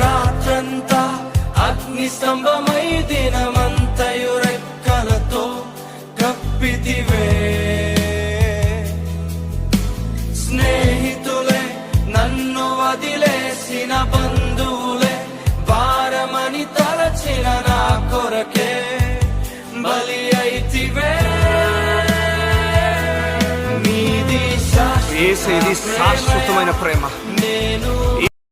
రాత్రంతా అగ్ని స్తంభమై దినమంతయు రెక్కలతో కప్పితివే. స్నేహితులే నన్ను వదిలేసిన బంధువులే భారమని తలచిన నా కొరకే బలి అయితివే. ఏసేది శాశ్వతమైన ప్రేమ. నేను